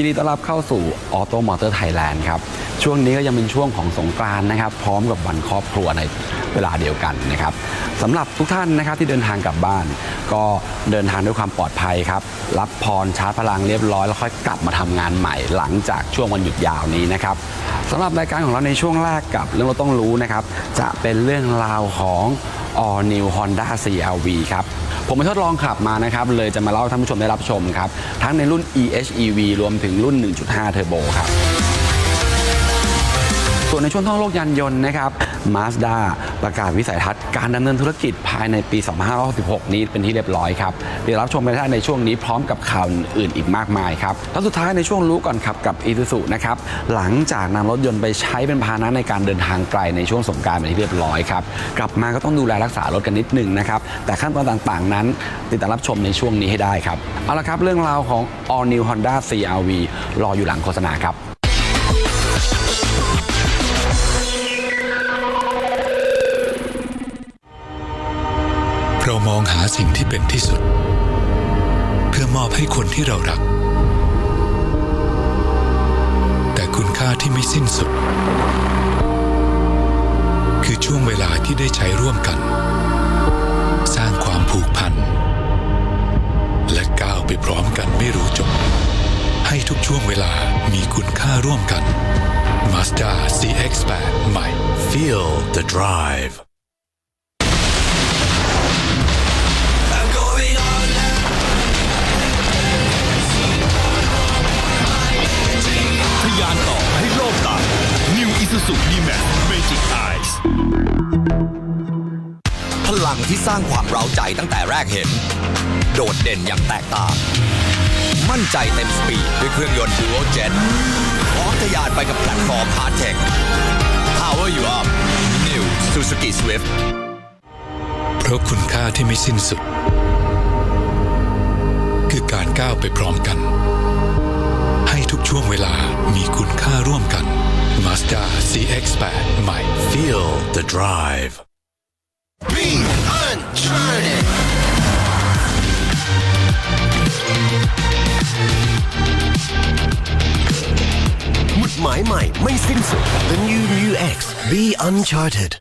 ยินดีต้อนรับเข้าสู่ Auto Motor Thailand ครับช่วงนี้ก็ยังเป็นช่วงของสงกรานต์นะครับ พร้อมกับวันครอบครัวในเวลาเดียวกันนะครับสำหรับทุกท่านนะครับที่เดินทางกลับบ้าน ก็เดินทางด้วยความปลอดภัยครับ รับพรชาร์จพลังเรียบร้อยแล้วค่อยกลับมาทำงานใหม่หลังจากช่วงวันหยุดยาวนี้นะครับสำหรับรายการของเราในช่วงแรกกับเรื่องเราต้องรู้นะครับ จะเป็นเรื่องราวของ All New Honda CRV ครับผมไปทดลองขับมานะครับเลยจะมาเล่าให้ท่านผู้ชมได้รับชมครับทั้งในรุ่น EHEV รวมถึงรุ่น 1.5 เทอร์โบครับ ส่วนในช่วงท่องโลกยานยนต์นะครับ Mazda ประกาศวิสัยทัศน์การดำเนินธุรกิจภายในปี 2566 นี้เป็นที่เรียบร้อยครับเดี๋ยวรับชมไปได้ในช่วงนี้พร้อมกับข่าวอื่นอีกมากมายครับแล้วสุดท้ายในช่วงรู้ก่อนขับกับ i s u z u นะครับหลังจากนำรถยนต์ไปใช้เป็นพาหนะในการเดินทางไกลในช่วงสงการเป็นที่เรียบร้อยครับกลับมาก็ต้องดูแลรักษารถกันนิดหนึงนะครับแต่ขั้นตอนต่างๆ นั้น ติดตามรับชมในช่วงนี้ให้ได้ครับเอาละครับเรื่องราวของ All New Honda CRV รออยู่หลังโฆษณาครับ เรามองหาสิ่งที่เป็นที่สุด เพื่อมอบให้คนที่เรารัก แต่คุณค่าที่ไม่สิ้นสุด คือช่วงเวลาที่ได้ใช้ร่วมกัน สร้างความผูกพัน และก้าวไปพร้อมกันไม่รู้จบ ให้ทุกช่วงเวลามีคุณค่าร่วมกัน Mazda CX-8 ใหม่ Feel the drive. Isuzu D-Max Magic Eyes พลังที่สร้างความเร้าใจตั้งแต่แรกเห็น โดดเด่นอย่างแตกต่าง มั่นใจเต็มสปีดด้วยเครื่องยนต์ Dual Jet พร้อมทะยานไปกับแพลตฟอร์ม Hard Tech Power you up New Suzuki Swift เพราะคุณค่าที่ไม่สิ้นสุด คือการก้าวไปพร้อมกัน ให้ทุกช่วงเวลามีคุณค่าร่วมกัน Mazda CX-8 ใหม่ Feel the drive Be uncharted หมุดหมายใหม่ไม่สิ้นสุด The New New X Be Uncharted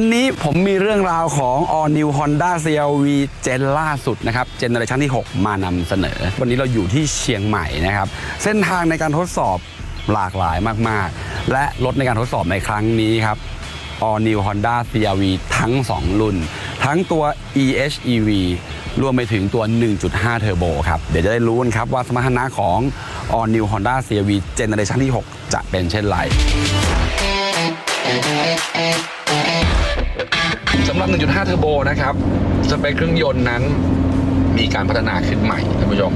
วันนี้ผมมีเรื่องราวของ All New Honda CRV เจนล่าสุดนะครับเจเนอเรชันที่ 6 มานำเสนอ วันนี้เราอยู่ที่เชียงใหม่นะครับ เส้นทางในการทดสอบหลากหลายมาก ๆ และรถในการทดสอบในครั้งนี้ครับ All New Honda CRV ทั้ง 2 รุ่น ทั้งตัว EHEV รวมไปถึงตัว 1.5 Turbo ครับ เดี๋ยวจะได้รู้กันครับว่าสมรรถนะของ All New Honda CRV เจเนอเรชันที่ 6 จะเป็นเช่นไร สำหรับ 1.5 เทอร์โบนะครับ สเปคเครื่องยนต์นั้นมีการพัฒนาขึ้นใหม่ท่านผู้ชม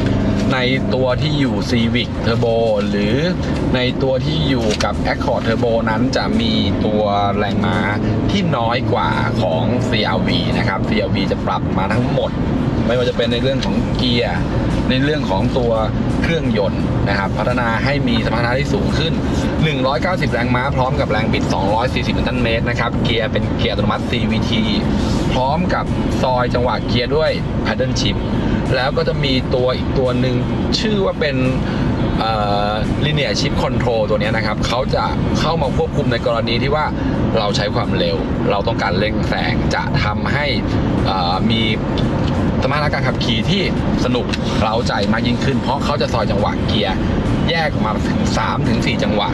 ในตัวที่อยู่ Civic Turbo หรือในตัวที่อยู่กับ Accord Turbo นั้นจะมีตัวแรงม้าที่น้อยกว่าของ CRV นะครับ CRV จะปรับมาทั้งหมด ไม่ว่าจะเป็นในเรื่องของเกียร์ในเรื่องของตัวเครื่องยนต์นะครับ พัฒนาให้มีสมรรถนะที่สูงขึ้น 190 แรงม้า พร้อมกับแรงบิด 240นิวตันเมตรนะครับ เกียร์เป็นเกียร์อัตโนมัติ CVT พร้อมกับซอยจังหวะเกียร์ด้วย paddle shift แล้วก็จะมีตัวอีกตัวหนึ่งชื่อว่าเป็นลิเนียชิปคอนโทรลตัวนี้นะครับเขาจะเข้ามาควบคุมในกรณีที่ว่าเราใช้ความเร็ว เราต้องการเร่งแซงจะทำให้มีสมรรถนะการขับขี่ที่สนุกเร้าใจมากยิ่งขึ้น เพราะเขาจะซอยจังหวะเกียร์ แยกออกมาถึง3ถึง4จังหวะ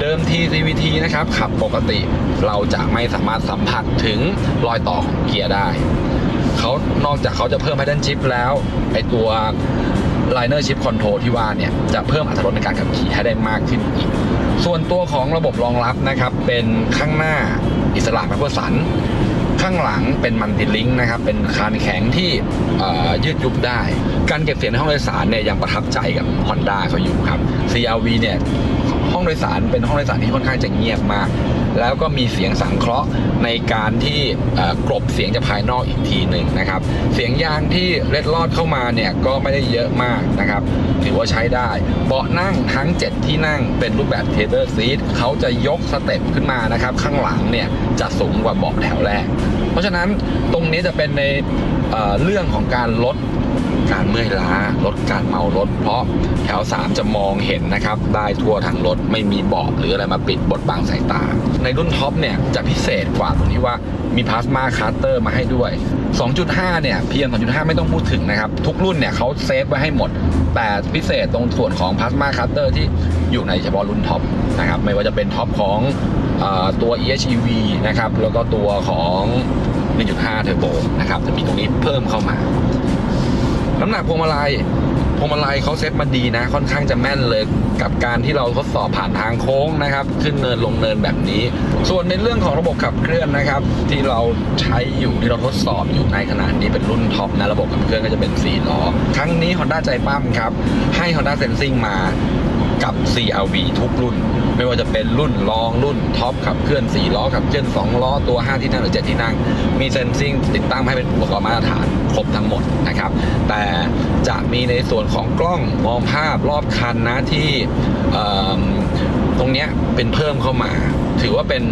เดิมที CVT นะครับขับปกติเราจะไม่สามารถสัมผัสถึงรอยต่อของเกียร์ได้เขานอกจากเขาจะเพิ่ม paddle shift แล้วไอตัว liner shift control ที่ว่าเนี่ย จะเพิ่มอรรถรสในการขับขี่ให้ได้มากขึ้นอีก ส่วนตัวของระบบรองรับนะครับ เป็นข้างหน้าอิสระแมปเปอร์สัน ข้างหลังเป็นมันติลิงนะครับ เป็นคานแข็งที่ยืดยุบได้ การเก็บเสียงในห้องโดยสารเนี่ยยังประทับใจกับ Honda เขาอยู่ครับ CRV เนี่ยห้องโดยสารเป็นห้องโดยสารที่ค่อนข้างจะเงียบมาก แล้วก็มีเสียงสังเคราะห์ในการที่กลบเสียงจากภายนอกอีกทีหนึ่งนะครับ เสียงยางที่เล็ดลอดเข้ามาเนี่ยก็ไม่ได้เยอะมากนะครับ ถือว่าใช้ได้ เบาะนั่งทั้ง 7 ที่นั่งเป็นรูปแบบเทเ e อร์ซีทเขาจะยกสเต็ปขึ้นมานะครับ ข้างหลังเนี่ยจะสูงกว่าเบาะแถวแรก เพราะฉะนั้นตรงนี้จะเป็นในเรื่องของการลด การเมื่อยล้า ลดการเมารถ เพราะแถว 3 จะมองเห็นนะครับได้ทั่วทางรถไม่มีเบาะหรืออะไรมาปิดบดบังสายตา ในรุ่นท็อปเนี่ยจะพิเศษกว่าตรงที่ว่ามีพลาสมาคาร์เตอร์มาให้ด้วย 2.5 เนี่ย PM 2.5 ไม่ต้องพูดถึงนะครับ ทุกรุ่นเนี่ยเขาเซฟไว้ให้หมด แต่พิเศษตรงส่วนของพลาสมาคาร์เตอร์ที่อยู่ในเฉพาะรุ่นท็อปนะครับไม่ว่าจะเป็นท็อปของอตัว EHEV นะครับแล้วก็ตัวของ 1.5 เทอร์โบนะครับจะมีตรงนี้เพิ่มเข้ามา น้ำหนักพวงมาลัยพวงมาลัยเขาเซ็ตมาดีนะ ค่อนข้างจะแม่นเลยกับการที่เราทดสอบผ่านทางโค้งนะครับ ขึ้นเนินลงเนินแบบนี้ ส่วนในเรื่องของระบบขับเคลื่อนนะครับ ที่เราใช้อยู่ที่เราทดสอบอยู่ในขณะนี้เป็นรุ่นท็อปนะระบบขับเคลื่อนก็จะเป็น4ล้อครั้งนี้ Honda ใจปั้มครับให้ Honda Sensing มากับ CRV ทุกรุ่น ไม่ว่าจะเป็นรุ่นรองรุ่นท็อปขับเคลื่อน 4 ล้อขับเคลื่อน 2 ล้อตัว 5 ที่นั่งหรือ 7 ที่นั่ง มีเซนซิงติดตั้งให้เป็นอุปกรณ์มาตรฐานครบทั้งหมดนะครับ แต่จะมีในส่วนของกล้องมองภาพรอบคันนะที่ตรงนี้เป็นเพิ่มเข้ามา ถือว่าเป็น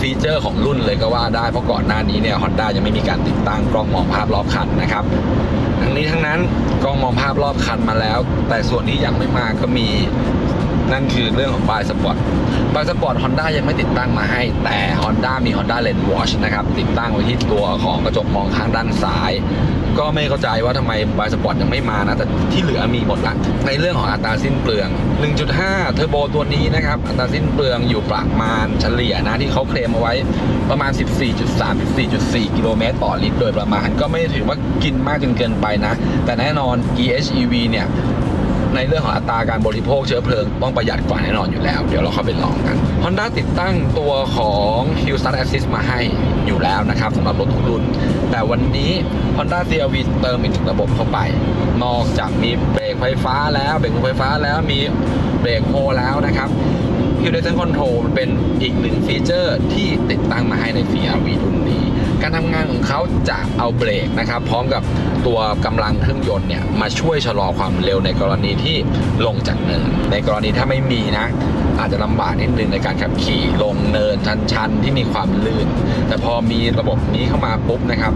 ฟีเจอร์ของรุ่นเลยก็ว่าได้เพราะก่อนหน้านี้เนี่ยฮอนด้ายังไม่มีการติดตั้งกล้องมองภาพรอบคันนะครับทั้งนี้ทั้งนั้นกล้องมองภาพรอบคันมาแล้ว แต่ส่วนที่ยังไม่มาก็มี นั่นคือเรื่องของบายสปอร์ตบายสปอร์ตฮอนด้ายังไม่ติดตั้งมาให้ แต่ Honda มี Honda Lens Watch นะครับ ติดตั้งไว้ที่ตัวของกระจกมองข้างด้านซ้าย ก็ไม่เข้าใจว่าทำไมบายสปอร์ตยังไม่มานะ แต่ที่เหลือมีหมดละในเรื่องของอัตราสิ้นเปลือง 1.5 เทอร์โบตัวนี้นะครับ อัตราสิ้นเปลืองอยู่ประมาณเฉลี่ยนะที่เขาเคลมเอาไว้ประมาณ 14.3 14.4 กิโลเมตรต่อลิตรโดยประมาณ ก็ไม่ถือว่ากินมากจนเกินไปนะ แต่แน่นอน EHEV เนี่ย ในเรื่องของอัตราการบริโภคเชื้อเพลิงต้องประหยัดกว่าแน่นอนอยู่แล้ว เดี๋ยวเราเข้าไปลองกัน Honda ติดตั้งตัวของ h u l l Start Assist มาให้อยู่แล้วนะครับสำหรับรถทุกรุ่น แต่วันนี้ Honda CR-V เติมอีกหนึ่งระบบเข้าไป นอกจากมีเบรกไฟฟ้าแล้วเบรกไฟฟ้าแล้วมีเบรกโฮแล้วนะครับ Hill Descent Control เป็นอีกหนึ่งฟีเจอร์ที่ติดตั้งมาให้ใน CR-V รุ่นนี้ การทำงานของเขาจะเอาเบรกนะครับพร้อมกับตัวกำลังเครื่องยนต์เนี่ยมาช่วยชะลอความเร็วในกรณีที่ลงจากเนิน ในกรณีถ้าไม่มีนะอาจจะลำบากนิดนึงในการขับขี่ลงเนินชันๆที่มีความลื่น แต่พอมีระบบนี้เข้ามาปุ๊บนะครับ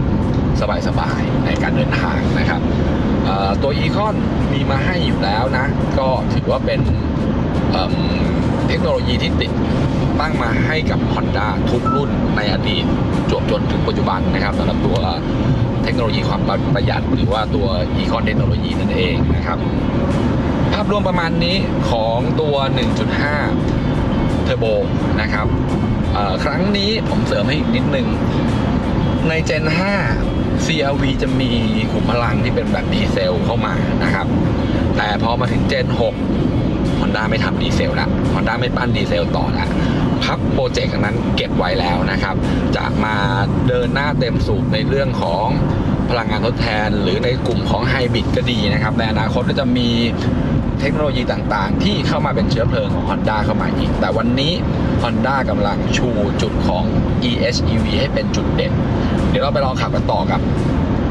สบายๆในการเดินทางนะครับตัวอีคอนมีมาให้อยู่แล้วนะ ก็ถือว่าเป็น ทคโนโลยีที่ติดตั้งมาให้กับ Honda ทุกรุ่นในอดีตจวบจนถึงปัจจุบันนะครับสำหรับตัวเทคโนโลยีความประหยัดหรือว่าตัว e-con เทคโนโลยีนั่นเองนะครับ ภาพรวมประมาณนี้ของตัว 1.5 เทอร์โบนะครับครั้งนี้ผมเสริมให้อีกนิดนึง ใน Gen 5 CRV จะมีขุมพลังที่เป็นแบบดีเซลเข้ามานะครับ แต่พอมาถึง Gen 6 Honda ไม่ทำดีเซลละ Honda ไม่ปั้นดีเซลต่อละพับโปรเจกต์อันนั้นเก็บไว้แล้วนะครับ จะมาเดินหน้าเต็มสูบในเรื่องของพลังงานทดแทน หรือในกลุ่มของไฮบริดก็ดีนะครับในอนาคตก็จะมีเทคโนโลยีต่างๆ ที่เข้ามาเป็นเชื้อเพลิงของ Honda เข้ามาอีก แต่วันนี้ Honda กำลังชูจุดของ EHEV ให้เป็นจุดเด่น เดี๋ยวเราไปลองขับกันต่อกับ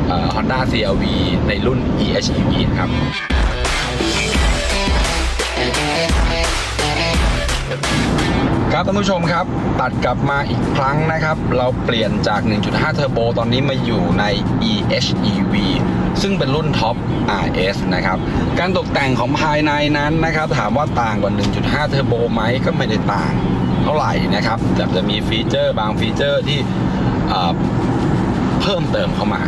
เอ่อ Honda CRV ในรุ่น EHEV นะครับ ครับท่านผู้ชมครับ ตัดกลับมาอีกครั้งนะครับ เราเปลี่ยนจาก 1.5 เทอร์โบตอนนี้มาอยู่ใน EHEV ซึ่งเป็นรุ่นท็อป RS นะครับ การตกแต่งของภายในนั้นนะครับ ถามว่าต่างกว่า 1.5 เทอร์โบไหมก็ไม่ได้ต่างเท่าไหร่นะครับ แต่จะมีฟีเจอร์บางฟีเจอร์ที่เพิ่มเติมเข้ามา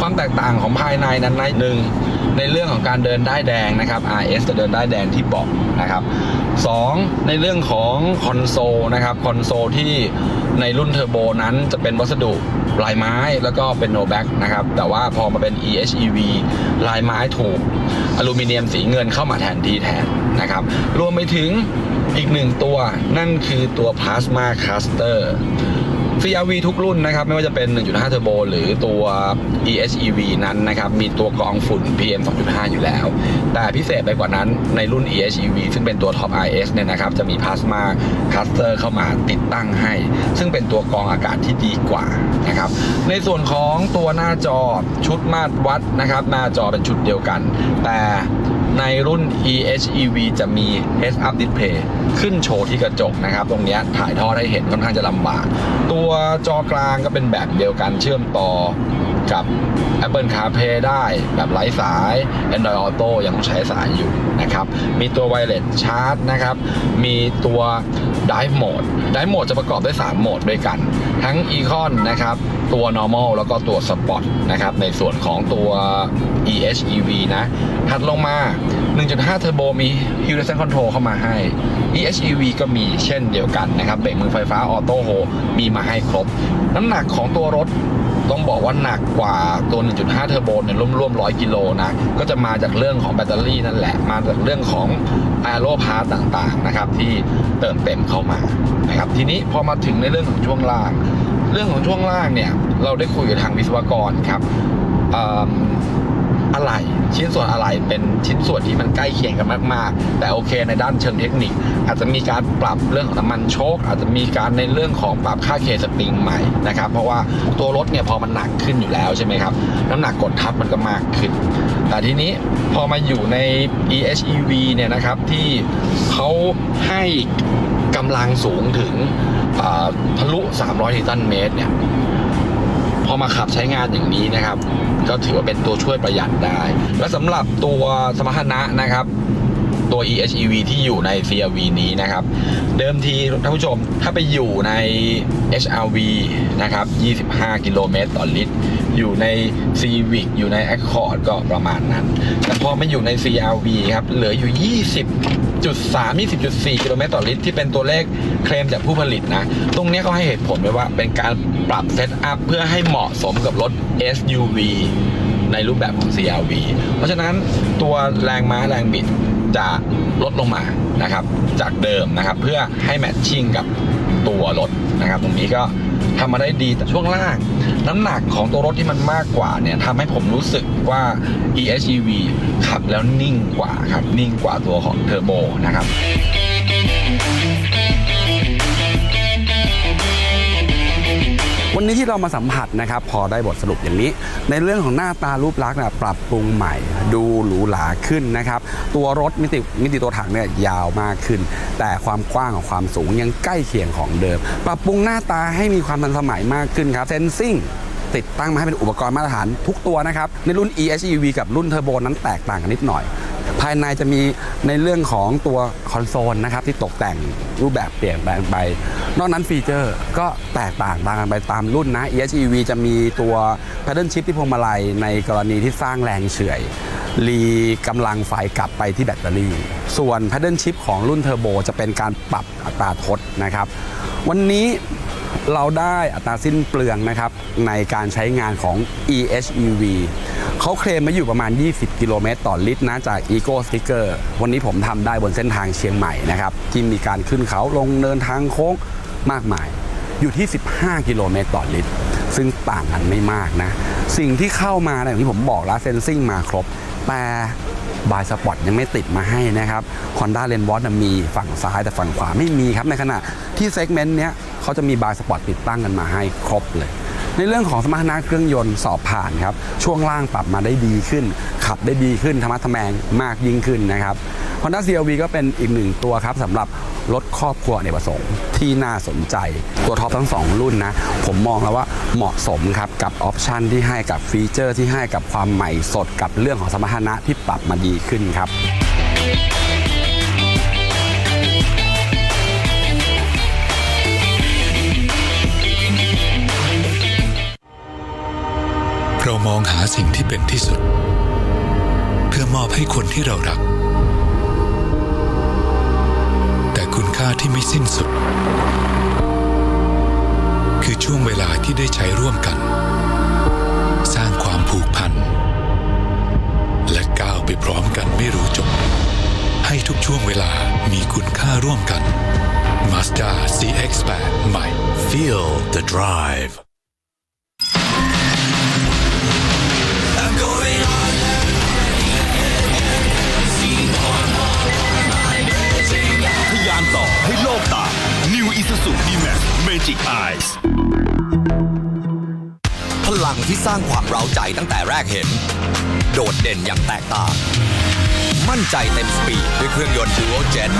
ความแตกต่างของภายในนั้นในหนึ่งในเรื่องของการเดินได้แดงนะครับ RS จะเดินได้แดงที่เบาะนะครับ สองในเรื่องของคอนโซลนะครับคอนโซลที่ในรุ่นเทอร์โบนั้นจะเป็นวัสดุลายไม้แล้วก็เป็นโนแบ็กนะครับ แต่ว่าพอมาเป็น EHEV ลายไม้ถูกอลูมิเนียมสีเงินเข้ามาแทนที่แทนนะครับ รวมไปถึงอีกหนึ่งตัวนั่นคือตัว Plasma Caster CRV ทุกรุ่นนะครับ ไม่ว่าจะเป็น 1.5 Turbo หรือตัว EHEV นั้นนะครับ มีตัวกรองฝุ่น PM 2.5 อยู่แล้ว แต่พิเศษไปกว่านั้นในรุ่น EHEV ซึ่งเป็นตัว Top IS เนี่ยนะครับ จะมี Plasma Cluster เข้ามาติดตั้งให้ ซึ่งเป็นตัวกรองอากาศที่ดีกว่านะครับ ในส่วนของตัวหน้าจอชุดมาตรวัดนะครับ หน้าจอเป็นชุดเดียวกัน แต่ ในรุ่น EHEV จะมี head up Display ขึ้นโชว์ที่กระจกนะครับ ตรงนี้ถ่ายทอดให้เห็นค่อนข้างจะลำบาก ตัวจอกลางก็เป็นแบบเดียวกันเชื่อมต่อกับ Apple CarPlay ได้แบบไร้สาย Android Auto ยังต้องใช้สายอยู่นะครับ มีตัว Wireless Charge นะครับ มีตัว Drive Mode Drive Mode จะประกอบด้วย 3 โหมดด้วยกัน ทั้ง Econ นะครับ ตัว Normal แล้วก็ตัว Sport นะครับ ในส่วนของตัว EHEV นะ ถัดลงมา 1.5 Turbo มี Hill Descent Control เข้ามาให้ EHEV ก็มีเช่นเดียวกันนะครับ เบรกมือไฟฟ้า Auto Hold มีมาให้ครบ น้ำหนักของตัวรถต้องบอกว่าหนักกว่าตัว 1.5 เทอร์โบเนี่ยร่วมๆ 100 กิโลนะ ก็จะมาจากเรื่องของแบตเตอรี่นั่นแหละ มาจากเรื่องของแอโรพาร์ต่างๆ นะครับ ที่เติมเต็มเข้ามา นะครับ ทีนี้พอมาถึงในเรื่องของช่วงล่าง รื่องของช่วงล่างเนี่ย เราได้คุยกับทางวิศวกรครับอะไรชิ้นส่วนอะไรเป็นชิ้นส่วนที่มันใกล้เคียงกันมาก ๆ แต่โอเคในด้านเชิงเทคนิค อาจจะมีการปรับเรื่องของน้ำมันโชค อาจจะมีการในเรื่องของปรับค่าเคสปริงใหม่นะครับ เพราะว่าตัวรถเนี่ยพอมันหนักขึ้นอยู่แล้วใช่ไหมครับ น้ำหนักกดทับมันก็มากขึ้น แต่ทีนี้พอมาอยู่ใน EHEV เนี่ยนะครับที่เขาให้กำลังสูงถึง ทะลุ 300นิวตันเมตรเนี่ยพอมาขับใช้งานอย่างนี้นะครับ ก็ถือว่าเป็นตัวช่วยประหยัดได้ และสำหรับตัวสมรรถนะนะครับตัว EHEV ที่อยู่ใน CRV นี้นะครับ เดิมทีท่านผู้ชมถ้าไปอยู่ใน HRV นะครับ 25 กิโลเมตรต่อลิตร อยู่ใน Civic อยู่ใน Accord ก็ประมาณนั้น แต่พอมาอยู่ใน CRV ครับ เหลืออยู่ 20 20.3 20.4กิโลเมตรต่อลิตรที่เป็นตัวเลขเคลมจากผู้ผลิตนะ ตรงนี้เขาให้เหตุผลไว้ว่าเป็นการปรับเซตอัพเพื่อให้เหมาะสมกับรถ SUV ในรูปแบบของ CRV เพราะฉะนั้นตัวแรงม้าแรงบิดจะลดลงมานะครับ จากเดิมนะครับ เพื่อให้แมทชิ่งกับตัวรถนะครับ ตรงนี้ก็ ทำมาได้ดีแต่ช่วงล่าง น้ำหนักของตัวรถที่มันมากกว่าเนี่ยทำให้ผมรู้สึกว่า EHEV ขับแล้วนิ่งกว่าครับ นิ่งกว่าตัวของเทอร์โบนะครับ ที่เรามาสัมผัสนะครับ พอได้บทสรุปอย่างนี้ ในเรื่องของหน้าตารูปลักษณ์ปรับปรุงใหม่ ดูหรูหราขึ้นนะครับ ตัวรถมิติมิติตัวถังเนี่ยยาวมากขึ้น แต่ความกว้างของความสูงยังใกล้เคียงของเดิม ปรับปรุงหน้าตาให้มีความทันสมัยมากขึ้นครับเซนซิ่งติดตั้งมาให้เป็นอุปกรณ์มาตรฐานทุกตัวนะครับ ในรุ่น EHEV กับรุ่นเทอร์โบนั้นแตกต่างกันนิดหน่อย ภายในจะมีในเรื่องของตัวคอนโซลนะครับที่ตกแต่งรูปแบบเปลี่ยนแปลงไป นอกนั้นฟีเจอร์ก็แตกต่างต่างกันไปตามรุ่นนะ EHEV จะมีตัว Paddle Shift ที่พวงมาลัยในกรณีที่สร้างแรงเฉื่อยรีกำลังไฟกลับไปที่แบตเตอรี่ ส่วน Paddle Shift ของรุ่นเทอร์โบจะเป็นการปรับอัตราทดนะครับ วันนี้ เราได้อัตราสิ้นเปลืองนะครับในการใช้งานของ EHEV เขาเคลมมาอยู่ประมาณ 20 กิโลเมตรต่อลิตรนะจาก Eco Sticker วันนี้ผมทำได้บนเส้นทางเชียงใหม่นะครับที่มีการขึ้นเขาลงเนินทางโค้งมากมาย อยู่ที่ 15 กิโลเมตรต่อลิตร ซึ่งต่างกันไม่มากนะ สิ่งที่เข้ามาอย่างที่ผมบอกแล้วเซนซิ่งมาครบ แต่ บายสปอร์ตยังไม่ติดมาให้นะครับ Honda l e n w a t มีฝั่งซ้ายแต่ฝั่งขวาไม่มีครับ ในขณะที่เซกเมนต์เนี้ยเขาจะมีบายสปอร์ตติดตั้งกันมาให้ครบเลย ในเรื่องของสมรรถนะเครื่องยนต์สอบผ่านครับช่วงล่างปรับมาได้ดีขึ้น ขับได้ดีขึ้นธรรมะทแมงมากยิ่งขึ้นนะครับ Honda CRV ก็เป็นอีกหนึ่งตัวครับสำหรับรถครอบครัวในประสงค์ที่น่าสนใจ ตัวท็อปทั้ง 2 รุ่นนะ ผมมองแล้วว่าเหมาะสมครับ กับออปชันที่ให้กับฟีเจอร์ที่ให้กับความใหม่สดกับเรื่องของสมรรถนะที่ปรับมาดีขึ้นครับ มองหาสิ่งที่เป็นที่สุด เพื่อมอบให้คนที่เรารัก แต่คุณค่าที่ไม่สิ้นสุด คือช่วงเวลาที่ได้ใช้ร่วมกัน สร้างความผูกพัน และก้าวไปพร้อมกันไม่รู้จบ ให้ทุกช่วงเวลามีคุณค่าร่วมกัน Mazda CX-8 ใหม่ Feel the drive Magic Eyes พลังที่สร้างความเร้าใจตั้งแต่แรกเห็น โดดเด่นอย่างแตกต่าง มั่นใจเต็มสปีดด้วยเครื่องยนต์ Dual Jet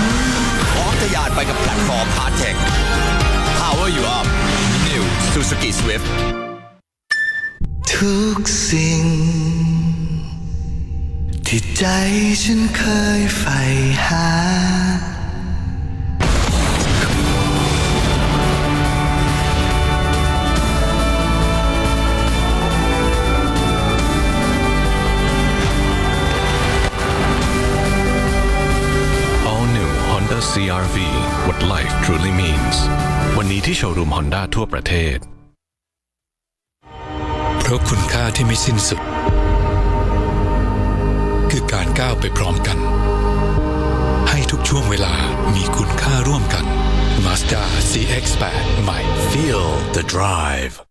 พร้อมทะยานไปกับแพลตฟอร์ม Hard Tech Power you up New Suzuki Swift ทุกสิ่ง ที่ใจฉันเคยใฝ่หา CRV What life truly means วันนี้ที่โชว์รูม Honda ทั่วประเทศ เพราะคุณค่าที่ไม่สิ้นสุด คือการก้าวไปพร้อมกัน ให้ทุกช่วงเวลามีคุณค่าร่วมกัน Mazda CX-8 ใหม่ Feel the drive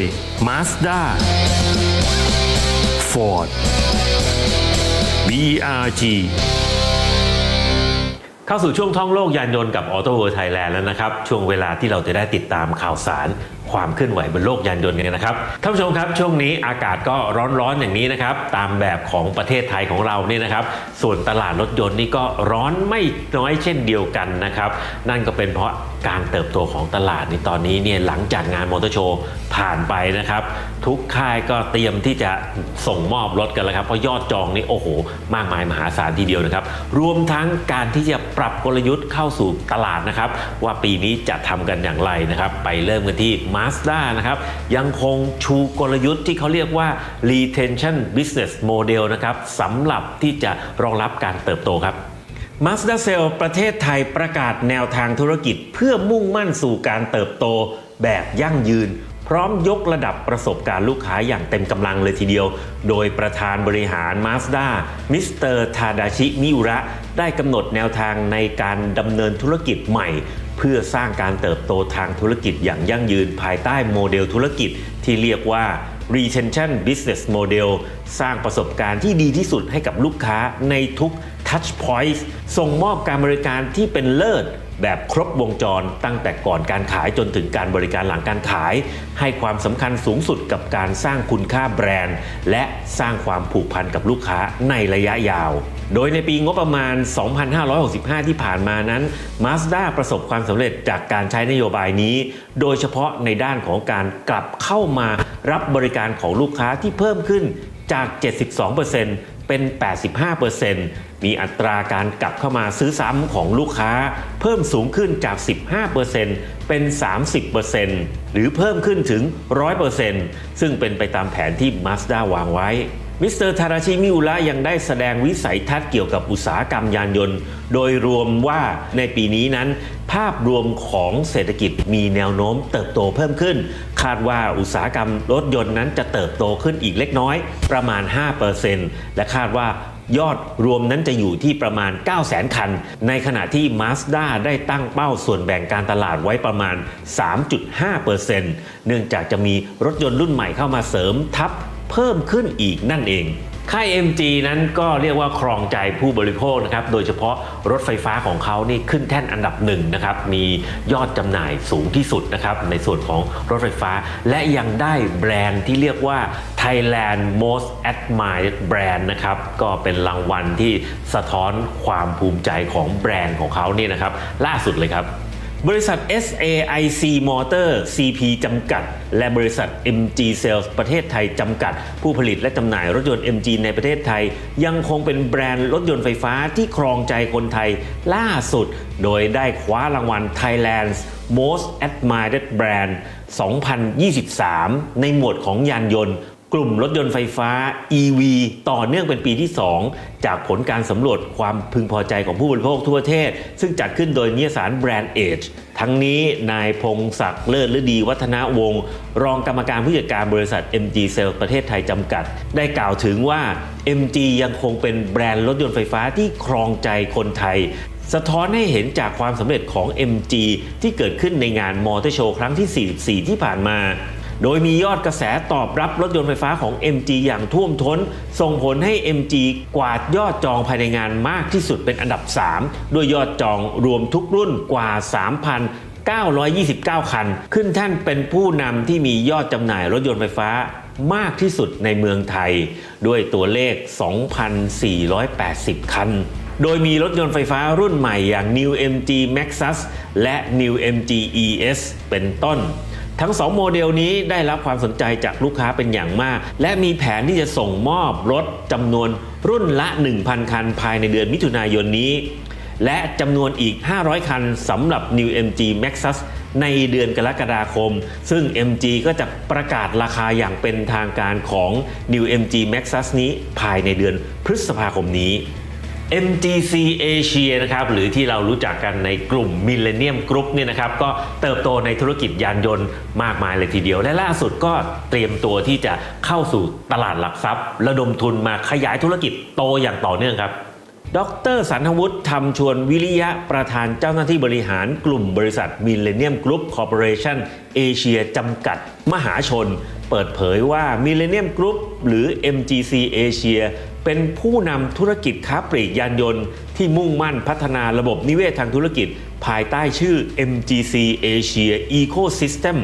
ย Mazda Ford BRG เข้าสู่ช่วงท่องโลกยานยนต์กับ Auto World Thailand แล้วนะครับ ช่วงเวลาที่เราจะได้ติดตามข่าวสารความเคลื่อนไหวบนโลกยานยนต์กันนะครับท่านผู้ชมครับช่วงนี้อากาศก็ร้อนๆอย่างนี้นะครับ ตามแบบของประเทศไทยของเราเนี่ยนะครับ ส่วนตลาดรถยนต์นี่ก็ร้อนไม่น้อยเช่นเดียวกันนะครับ นั่นก็เป็นเพราะการเติบโตของตลาดในตอนนี้เนี่ยหลังจากงานมอเตอร์โชว์ผ่านไปนะครับ ทุกค่ายก็เตรียมที่จะส่งมอบรถกันแล้วครับ เพราะยอดจองนี่โอ้โห มากมายมหาศาลทีเดียวนะครับ รวมทั้งการที่จะปรับกลยุทธ์เข้าสู่ตลาดนะครับ ว่าปีนี้จะทำกันอย่างไรนะครับ ไปเริ่มกันที่ Mazda นะครับ ยังคงชูกลยุทธ์ที่เขาเรียกว่า retention business model นะครับสำหรับที่จะรองรับการเติบโตครับ Mazda c e l l ประเทศไทยประกาศแนวทางธุรกิจเพื่อมุ่งมั่นสู่การเติบโตแบบยั่งยืน พร้อมยกระดับประสบการณ์ลูกค้าอย่างเต็มกำลังเลยทีเดียว โดยประธานบริหาร Mazda มิสเตอร์ทาดาชิมิอุระ ได้กำหนดแนวทางในการดำเนินธุรกิจใหม่ เพื่อสร้างการเติบโตทางธุรกิจอย่างยั่งยืนภายใต้โมเดลธุรกิจที่เรียกว่า retention business model สร้างประสบการณ์ที่ดีที่สุดให้กับลูกค้าในทุก touch point ส่งมอบการบริการที่เป็นเลิศ แบบครบวงจรตั้งแต่ก่อนการขายจนถึงการบริการหลังการขาย ให้ความสำคัญสูงสุดกับการสร้างคุณค่าแบรนด์ และสร้างความผูกพันกับลูกค้าในระยะยาว โดยในปีงบประมาณ 2565 ที่ผ่านมานั้น Mazda ประสบความสำเร็จจากการใช้นโยบายนี้ โดยเฉพาะในด้านของการกลับเข้ามารับบริการของลูกค้าที่เพิ่มขึ้นจาก 72% เป็น 85%มีอัตราการกลับเข้ามาซื้อซ้ำของลูกค้า เพิ่มสูงขึ้นจาก 15%เป็น 30%หรือเพิ่มขึ้นถึง 100%ซึ่งเป็นไปตามแผนที่ Mazda วางไว้ มิสเตอร์ทาราชิมิอุระยังได้แสดงวิสัยทัศน์เกี่ยวกับอุตสาหกรรมยานยนต์ โดยรวมว่าในปีนี้นั้น ภาพรวมของเศรษฐกิจมีแนวโน้มเติบโตเพิ่มขึ้น คาดว่าอุตสาหกรรมรถยนต์นั้นจะเติบโตขึ้นอีกเล็กน้อย ประมาณ 5%และคาดว่ายอดรวมนั้นจะอยู่ที่ประมาณ 9 0 0 0 0 0 คัน ในขณะที่ Mazda ได้ตั้งเป้าส่วนแบ่งการตลาดไว้ประมาณ 3.5%เนื่องจากจะมีรถยนต์รุ่นใหม่เข้ามาเสริมทับ เพิ่มขึ้นอีกนั่นเองค่าย MG นั้นก็เรียกว่าครองใจผู้บริโภคนะครับ โดยเฉพาะรถไฟฟ้าของเขานี่ขึ้นแท่นอันดับหนึ่งนะครับ มียอดจำหน่ายสูงที่สุดนะครับ ในส่วนของรถไฟฟ้า และยังได้แบรนด์ที่เรียกว่า Thailand Most Admired Brand นะครับ ก็เป็นรางวัลที่สะท้อนความภูมิใจของแบรนด์ของเขานี่นะครับ ล่าสุดเลยครับ บริษัท SAIC Motor CP จำกัด และบริษัท MG Sales ประเทศไทย จำกัด ผู้ผลิตและจำหน่ายรถยนต์ MG ในประเทศไทย ยังคงเป็นแบรนด์รถยนต์ไฟฟ้าที่ครองใจคนไทยล่าสุด โดยได้คว้ารางวัล Thailand's Most Admired Brand 2023 ในหมวดของยานยนต์ กลุ่มรถยนต์ไฟฟ้า EV ต่อเนื่องเป็นปีที่ 2 จากผลการสำรวจความพึงพอใจของผู้บริโภคทั่วประเทศ ซึ่งจัดขึ้นโดยนิยสารแบรนด์เอจทั้งนี้นายพงศักดิ์เลิศฤดีวัฒนวงศ์รองกรรมการผู้จัดการบริษัท MG Sales ประเทศไทยจำกัด ได้กล่าวถึงว่า MG ยังคงเป็นแบรนด์รถยนต์ไฟฟ้าที่ครองใจคนไทยสะท้อนให้เห็นจากความสำเร็จของ MG ที่เกิดขึ้นในงานมอเตอร์โชว์ครั้งที่ 44 ที่ผ่านมา โดยมียอดกระแสตอบรับรถยนต์ไฟฟ้าของ MG อย่างท่วมท้น ส่งผลให้ MG กวาดยอดจองภายในงานมากที่สุดเป็นอันดับ 3 ด้วยยอดจองรวมทุกรุ่นกว่า3,929 คัน ขึ้นแท่นเป็นผู้นำที่มียอดจำหน่ายรถยนต์ไฟฟ้ามากที่สุดในเมืองไทย ด้วยตัวเลข 2,480 คัน โดยมีรถยนต์ไฟฟ้ารุ่นใหม่อย่าง New MG Maxus และ New MG ES เป็นต้น ทั้ง 2 โมเดลนี้ได้รับความสนใจจากลูกค้าเป็นอย่างมาก และมีแผนที่จะส่งมอบรถจำนวนรุ่นละ 1,000 คันภายในเดือนมิถุนายนนี้ และจำนวนอีก 500 คันสำหรับ New MG Maxus ในเดือนกรกฎาคม ซึ่ง MG ก็จะประกาศราคาอย่างเป็นทางการของ New MG Maxus นี้ภายในเดือนพฤษภาคมนี้ MGC Asia นะครับหรือที่เรารู้จักกันในกลุ่ม Millennium Group เนี่ยนะครับก็เติบโตในธุรกิจยานยนต์มากมายเลยทีเดียว และล่าสุดก็เตรียมตัวที่จะเข้าสู่ตลาดหลักทรัพย์ ระดมทุนมาขยายธุรกิจโตอย่างต่อเนื่องครับดรสันทวุฒิธรรมชวนวิริยะประธานเจ้าหน้าที่บริหารกลุ่มบริษัท Millennium Group Corporation Asia จำกัด มหาชน เปิดเผยว่า Millennium Group หรือ MGC Asia เป็นผู้นำธุรกิจค้าปลีกยานยนต์ ที่มุ่งมั่นพัฒนาระบบนิเวศทางธุรกิจ ภายใต้ชื่อ MGC Asia Ecosystem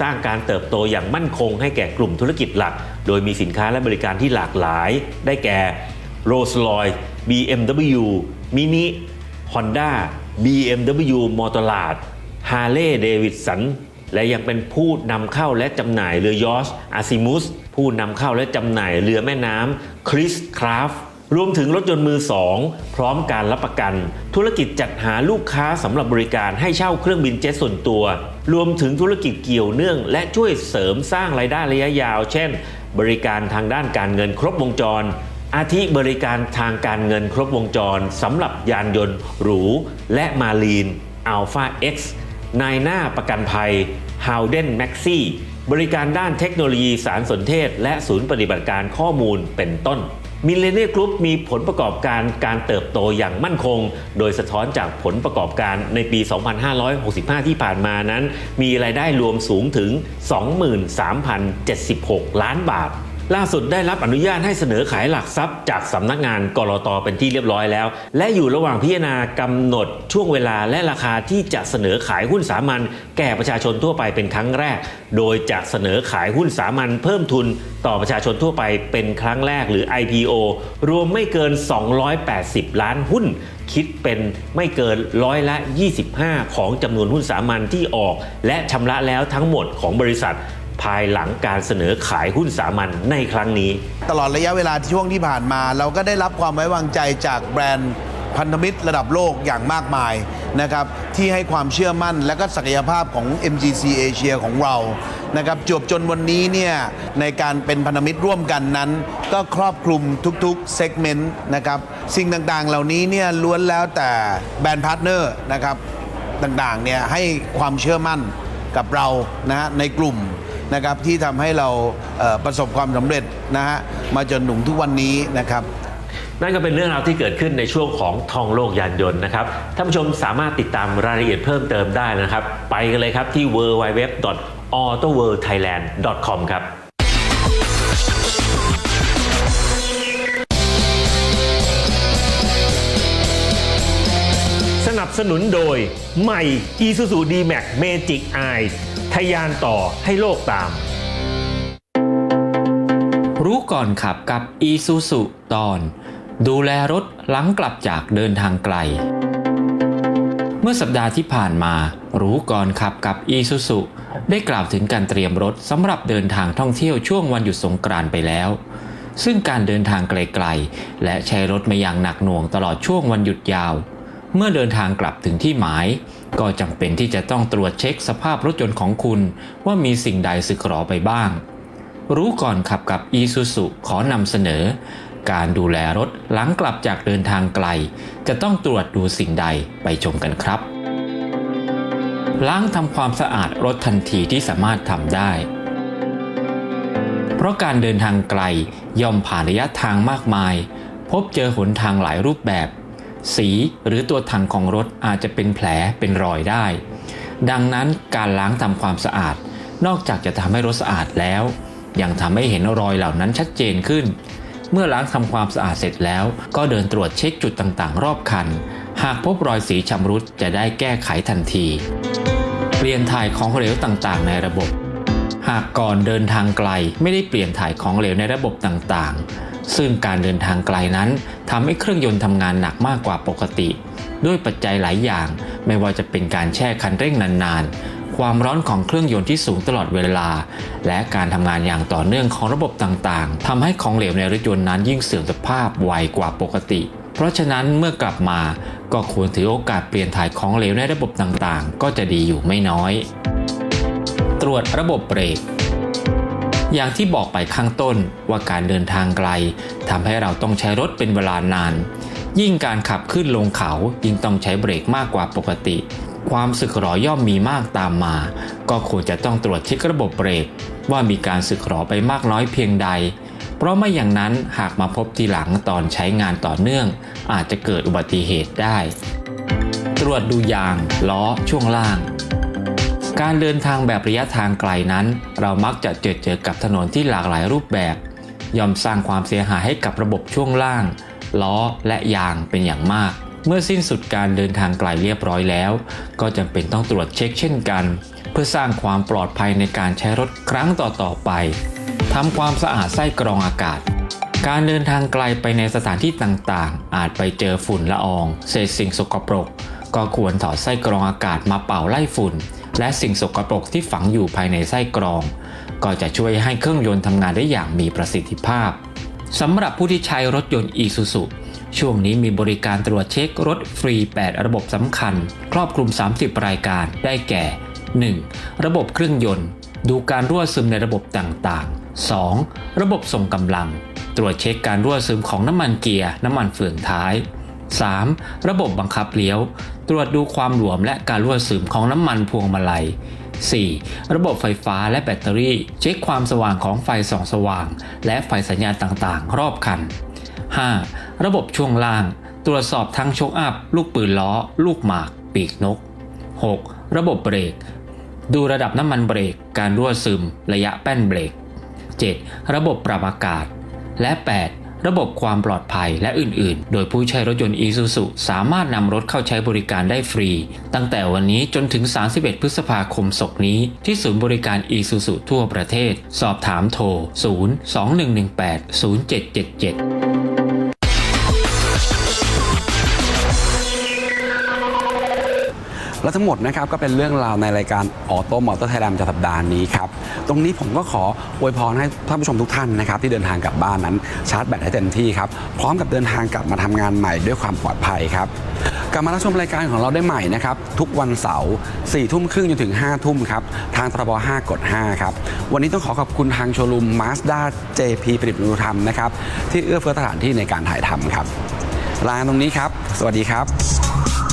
สร้างการเติบโตอย่างมั่นคงให้แก่กลุ่มธุรกิจหลัก โดยมีสินค้าและบริการที่หลากหลาย ได้แก่ Rolls Royce BMW Mini Honda BMW m o t o r a d Harley Davidson และยังเป็นผู้นำเข้าและจำหน่ายเรือยอชอาซิมุสผู้นำเข้าและจำหน่ายเรือแม่น้ำคริสคราฟรวมถึงรถยนต์มือสองพร้อมการรับประกัน ธุรกิจจัดหาลูกค้าสำหรับบริการให้เช่าเครื่องบินเจ็ตส่วนตัว รวมถึงธุรกิจเกี่ยวเนื่อง และช่วยเสริมสร้างรายได้ระยะยาว เช่น บริการทางด้านการเงินครบวงจร อาทิบริการทางการเงินครบวงจรสำหรับยานยนต์หรู และมาลีน Alpha X นายหน้าประกันภัย Howden Maxi บริการด้านเทคโนโลยีสารสนเทศ และศูนย์ปฏิบัติการข้อมูลเป็นต้นมิเลเนียกรุ๊ปมีผลประกอบการการเติบโตอย่างมั่นคง โดยสะท้อนจากผลประกอบการในปี 2565 ที่ผ่านมานั้น มีรายได้รวมสูงถึง 23,076 ล้านบาท ล่าสุดได้รับอนุญาตให้เสนอขายหลักทรัพย์ จากสำนักงานกรอตเป็นที่เรียบร้อยแล้ว และอยู่ระหว่างพิจารณากำหนดช่วงเวลาและราคาที่จะเสนอขายหุ้นสามัญแก่ประชาชนทั่วไปเป็นครั้งแรก โดยจะเสนอขายหุ้นสามัญเพิ่มทุนต่อประชาชนทั่วไปเป็นครั้งแรกหรือ IPO รวมไม่เกิน 280 ล้านหุ้น คิดเป็นไม่เกินร้อยละ 25 ของจำนวนหุ้นสามัญที่ออก และชำระแล้วทั้งหมดของบริษัท ภายหลังการเสนอขายหุ้นสามัญในครั้งนี้ ตลอดระยะเวลาช่วงที่ผ่านมา เราก็ได้รับความไว้วางใจจากแบรนด์พันธมิตรระดับโลกอย่างมากมายนะครับที่ให้ความเชื่อมั่นและก็ศักยภาพของ MGC Asia ของเรานะครับจบจนวันนี้เนี่ยในการเป็นพันธมิตรร่วมกันนั้น ก็ครอบคลุมทุกๆเซกเมนต์นะครับสิ่งต่างๆเหล่านี้เนี่ยล้วนแล้วแต่แบรนด์พาร์ทเนอร์นะครับต่างๆเนี่ยให้ความเชื่อมั่นกับเรานะฮะในกลุ่ม นะครับที่ทำให้เราเประสบความสำเร็จนะฮะมาจนถึงทุกวันนี้นะครับนั่นก็เป็นเรื่องราวที่เกิดขึ้นในช่วงของทองโลกยานยนต์นะครับ ท่านผู้ชมสามารถติดตามรายละเอียดเพิ่มเติมได้นะครับ ไปกันเลยครับที่ www.autoworldthailand.com ครับสนับสนุนโดยใหม่ Isuzu D-Max Magic Eye ทะยานต่อให้โลกตาม รู้ก่อนขับกับ e s u s u ตอน ดูแลรถหลังกลับจากเดินทางไกล เมื่อสัปดาห์ที่ผ่านมา รู้ก่อนขับกับ e s u s u ได้กล่าวถึงการเตรียมรถสำหรับเดินทางท่องเที่ยวช่วงวันหยุดสงกรานต์ไปแล้ว ซึ่งการเดินทางไกลๆ และใช้รถมาอย่างหนักหน่วงตลอดช่วงวันหยุดยาว เมื่อเดินทางกลับถึงที่หมาย ก็จำเป็นที่จะต้องตรวจเช็คสภาพรถยนต์ของคุณ ว่ามีสิ่งใดสึกหรอไปบ้าง รู้ก่อนขับกับ Isuzu ขอนำเสนอ การดูแลรถหลังกลับจากเดินทางไกล จะต้องตรวจดูสิ่งใดไปชมกันครับ ล้างทำความสะอาดรถทันทีที่สามารถทำได้ เพราะการเดินทางไกลย่อมผ่านระยะทางมากมาย พบเจอหนทางหลายรูปแบบ สีหรือตัวถังของรถอาจจะเป็นแผลเป็นรอยได้ ดังนั้นการล้างทำความสะอาด นอกจากจะทำให้รถสะอาดแล้ว ยังทำให้เห็นรอยเหล่านั้นชัดเจนขึ้น เมื่อล้างทำความสะอาดเสร็จแล้ว ก็เดินตรวจเช็คจุดต่างๆ รอบคัน หากพบรอยสีชำรุดจะได้แก้ไขทันที เปลี่ยนถ่ายของเหลวต่างๆ ในระบบ หากก่อนเดินทางไกลไม่ได้เปลี่ยนถ่ายของเหลวในระบบต่างๆซึ่งการเดินทางไกลนั้น ทำให้เครื่องยนต์ทำงานหนักมากกว่าปกติ ด้วยปัจจัยหลายอย่าง ไม่ว่าจะเป็นการแช่คันเร่งนานๆ ความร้อนของเครื่องยนต์ที่สูงตลอดเวลา และการทำงานอย่างต่อเนื่องของระบบต่างๆทำให้ของเหลวในรถยนต์นั้นยิ่งเสื่อมสภาพไวกว่าปกติ เพราะฉะนั้นเมื่อกลับมาก็ควรถือโอกาสเปลี่ยนถ่ายของเหลวในระบบต่างๆ ก็จะดีอยู่ไม่น้อย ตรวจระบบเบรก อย่างที่บอกไปข้างต้นว่าการเดินทางไกลทำให้เราต้องใช้รถเป็นเวลานาน ยิ่งการขับขึ้นลงเขายิ่งต้องใช้เบรกมากกว่าปกติ ความสึกหรอย่อมมีมากตามมา ก็ควรจะต้องตรวจเช็คระบบเบรก ว่ามีการสึกหรอไปมากน้อยเพียงใด เพราะไม่อย่างนั้นหากมาพบทีหลังตอนใช้งานต่อเนื่อง อาจจะเกิดอุบัติเหตุได้ ตรวจดูยาง ล้อช่วงล่าง การเดินทางแบบระยะทางไกลนั้น เรามักจะเจอเจอกับถนนที่หลากหลายรูปแบบย่อมสร้างความเสียหายให้กับระบบช่วงล่าง ล้อและยางเป็นอย่างมาก เมื่อสิ้นสุดการเดินทางไกลเรียบร้อยแล้ว ก็จำเป็นต้องตรวจเช็คเช่นกัน เพื่อสร้างความปลอดภัยในการใช้รถครั้งต่อๆไปทำความสะอาดไส้กรองอากาศ การเดินทางไกลไปในสถานที่ต่างๆ อาจไปเจอฝุ่นละออง เศษสิ่งสกปรก ก็ควรถอดไส้กรองอากาศมาเป่าไล่ฝุ่น และสิ่งสกปรกที่ฝังอยู่ภายในไส้กรอง ก็จะช่วยให้เครื่องยนต์ทำงานได้อย่างมีประสิทธิภาพสำหรับผู้ที่ใช้รถยนต์ Isuzu ช่วงนี้มีบริการตรวจเช็ครถฟรี 8 ระบบสำคัญ ครอบคลุม 30 รายการได้แก่ 1. ระบบเครื่องยนต์ ดูการรั่วซึมในระบบต่างๆ 2. ระบบส่งกำลัง ตรวจเช็คการรั่วซึมของน้ำมันเกียร์ น้ำมันเฟืองท้าย 3. ระบบบังคับเลี้ยว ตรวจดูความหลวมและการรั่วซึมของน้ำมันพวงมาลัย 4. ระบบไฟฟ้าและแบตเตอรี่ เช็คความสว่างของไฟส่องสว่าง และไฟสัญญาณต่างๆ รอบคัน 5. ระบบช่วงล่าง ตรวจสอบทั้งโชคอัพ ลูกปืนล้อ ลูกหมาก ปีกนก 6. ระบบเบรก ดูระดับน้ำมันเบรก การรั่วซึม ระยะแป้นเบรก 7. ระบบปรับอากาศ และ 8. ระบบความปลอดภัยและอื่นๆ โดยผู้ใช้รถยนต์ Isuzu สามารถนำรถเข้าใช้บริการได้ฟรี ตั้งแต่วันนี้จนถึง 31 พฤษภาคมศกนี้ ที่ศูนย์บริการ Isuzu ทั่วประเทศ สอบถามโทร 0 2118 0777และทั้งหมดนะครับก็เป็นเรื่องราวในรายการออโต้มอเตอร์ไทยแลนด์จากสัปดาห์นี้ครับ ตรงนี้ผมก็ขออวยพรให้ท่านผู้ชมทุกท่านนะครับที่เดินทางกลับบ้านนั้นชาร์จแบตให้เต็มที่ครับ พร้อมกับเดินทางกลับมาทำงานใหม่ด้วยความปลอดภัยครับกลับมารับชมรายการของเราได้ใหม่นะครับ ทุกวันเสาร์4ทุ่มครึ่งจนถึง5ทุ่มครับ ทางทรบ5กด5ครับ วันนี้ต้องขอขอบคุณทางโชว์รูม Mazda JP ผลิตมนุธรรมนะครับ ที่เอื้อเฟื้อสถานที่ในการถ่ายทำครับลาตรงนี้ครับ สวัสดีครับ